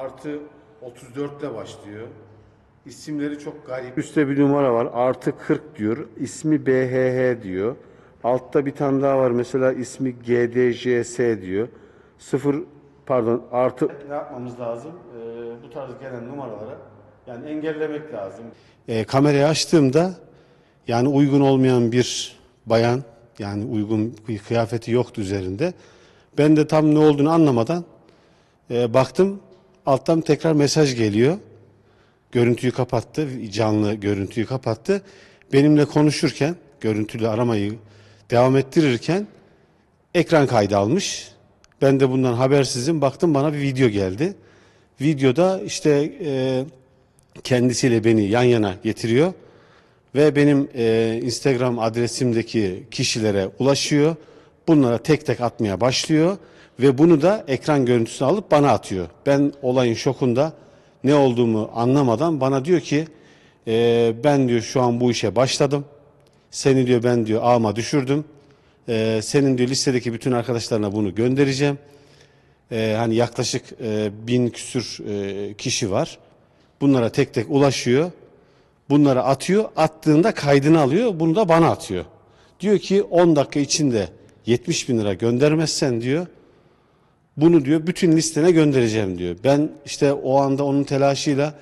Artı 34 ile başlıyor. İsimleri çok garip. Üstte bir numara var. Artı 40 diyor. İsmi BHH diyor. Altta bir tane daha var. Mesela ismi GDJS diyor. Sıfır pardon artı ne yapmamız lazım? Ee, bu tarz gelen numaralara yani engellemek lazım. Ee, kamerayı açtığımda yani uygun olmayan bir bayan yani uygun bir kıyafeti yoktu üzerinde. Ben de tam ne olduğunu anlamadan e, baktım alttan tekrar mesaj geliyor. Görüntüyü kapattı, canlı görüntüyü kapattı. Benimle konuşurken, görüntülü aramayı devam ettirirken ekran kaydı almış. Ben de bundan habersizim. Baktım bana bir video geldi. Videoda işte e, kendisiyle beni yan yana getiriyor ve benim e, Instagram adresimdeki kişilere ulaşıyor. Bunlara tek tek atmaya başlıyor ve bunu da ekran görüntüsünü alıp bana atıyor. Ben olayın şokunda ne olduğumu anlamadan bana diyor ki e, ben diyor şu an bu işe başladım. Seni diyor ben diyor ağıma düşürdüm. E, senin diyor listedeki bütün arkadaşlarına bunu göndereceğim. E, hani yaklaşık e, bin küsür e, kişi var. Bunlara tek tek ulaşıyor. Bunları atıyor. Attığında kaydını alıyor. Bunu da bana atıyor. Diyor ki 10 dakika içinde 70 bin lira göndermezsen diyor bunu diyor bütün listene göndereceğim diyor. Ben işte o anda onun telaşıyla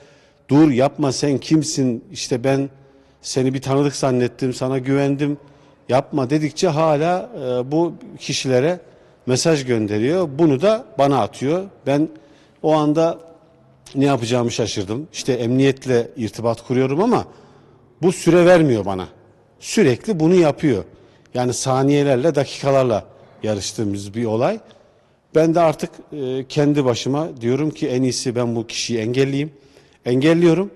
dur yapma sen kimsin işte ben seni bir tanıdık zannettim sana güvendim yapma dedikçe hala e, bu kişilere mesaj gönderiyor. Bunu da bana atıyor. Ben o anda ne yapacağımı şaşırdım. İşte emniyetle irtibat kuruyorum ama bu süre vermiyor bana. Sürekli bunu yapıyor. Yani saniyelerle, dakikalarla yarıştığımız bir olay. Ben de artık e, kendi başıma diyorum ki en iyisi ben bu kişiyi engelleyeyim. Engelliyorum.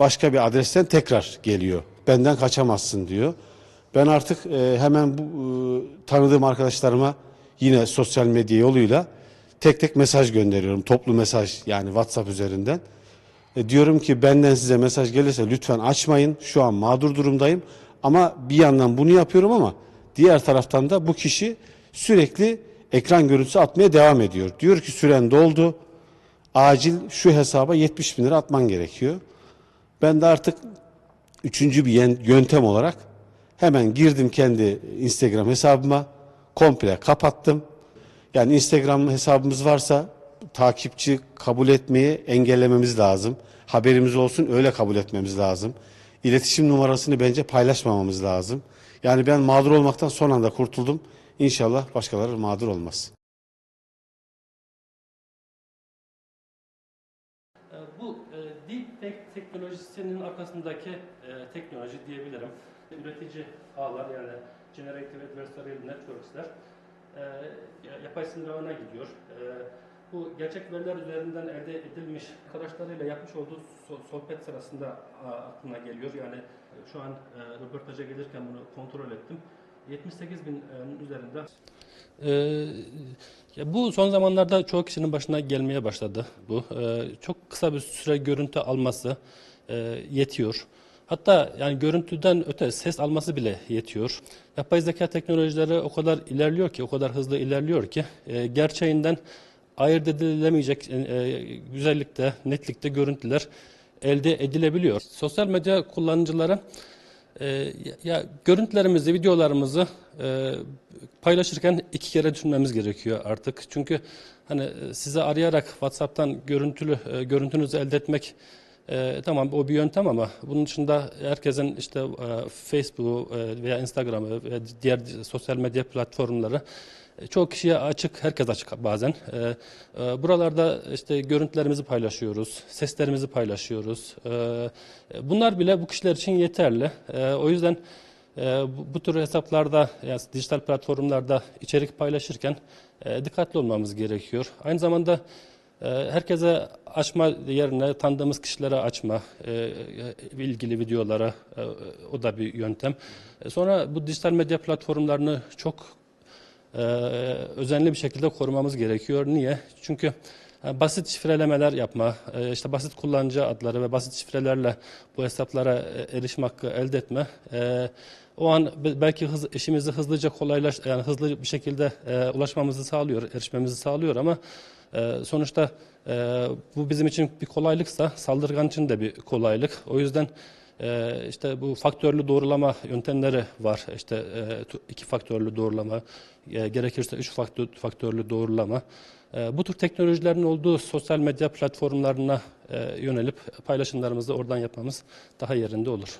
Başka bir adresten tekrar geliyor. Benden kaçamazsın diyor. Ben artık e, hemen bu e, tanıdığım arkadaşlarıma yine sosyal medya yoluyla tek tek mesaj gönderiyorum. Toplu mesaj yani WhatsApp üzerinden. Diyorum ki benden size mesaj gelirse lütfen açmayın. Şu an mağdur durumdayım. Ama bir yandan bunu yapıyorum ama diğer taraftan da bu kişi sürekli ekran görüntüsü atmaya devam ediyor. Diyor ki süren doldu. Acil şu hesaba 70 bin lira atman gerekiyor. Ben de artık üçüncü bir yöntem olarak hemen girdim kendi Instagram hesabıma. Komple kapattım. Yani Instagram hesabımız varsa takipçi kabul etmeyi engellememiz lazım. Haberimiz olsun öyle kabul etmemiz lazım. İletişim numarasını bence paylaşmamamız lazım. Yani ben mağdur olmaktan son anda kurtuldum. İnşallah başkaları mağdur olmaz. E, Bu e, deepfake teknolojisinin arkasındaki e, teknoloji diyebilirim. Üretici ağlar yani Generative Adversarial Networks'ler e, yapay sinir ağına gidiyor. E, bu gerçek veriler üzerinden elde edilmiş arkadaşlarıyla yapmış olduğu so- sohbet sırasında aklına geliyor. Yani e, şu an e, röportaja gelirken bunu kontrol ettim. 78 bin e, üzerinde ee, ya bu son zamanlarda çoğu kişinin başına gelmeye başladı bu. Ee, çok kısa bir süre görüntü alması e, yetiyor. Hatta yani görüntüden öte ses alması bile yetiyor. Yapay zeka teknolojileri o kadar ilerliyor ki, o kadar hızlı ilerliyor ki e, gerçeğinden ayırt edilemeyecek e, e, güzellikte, netlikte görüntüler elde edilebiliyor. Sosyal medya kullanıcıları ee, ya, görüntülerimizi, videolarımızı e, paylaşırken iki kere düşünmemiz gerekiyor artık. Çünkü hani e, size arayarak WhatsApp'tan görüntülü e, görüntünüzü elde etmek e, tamam o bir yöntem ama bunun dışında herkesin işte e, Facebook e, veya Instagram'ı ve diğer sosyal medya platformları e, Çoğu kişiye açık, herkes açık bazen. E, e, Buralarda işte görüntülerimizi paylaşıyoruz, seslerimizi paylaşıyoruz. E, e, Bunlar bile bu kişiler için yeterli. E, O yüzden e, bu- tür hesaplarda, yani dijital platformlarda içerik paylaşırken e, dikkatli olmamız gerekiyor. Aynı zamanda e, herkese açma yerine tanıdığımız kişilere açma, e, e, ilgili videolara e, o da bir yöntem. E, Sonra bu dijital medya platformlarını çok e, özenli bir şekilde korumamız gerekiyor. Niye? Çünkü e, basit şifrelemeler yapma, e, işte basit kullanıcı adları ve basit şifrelerle bu hesaplara e, erişim hakkı elde etme, o an be- belki hız, işimizi hızlıca kolaylaş, yani hızlı bir şekilde ulaşmamızı sağlıyor, erişmemizi sağlıyor ama sonuçta bu bizim için bir kolaylıksa saldırgan için de bir kolaylık. O yüzden işte bu faktörlü doğrulama yöntemleri var. İşte e, iki faktörlü doğrulama, e, gerekirse üç faktör, faktörlü doğrulama. E, bu tür teknolojilerin olduğu sosyal medya platformlarına yönelip paylaşımlarımızı oradan yapmamız daha yerinde olur.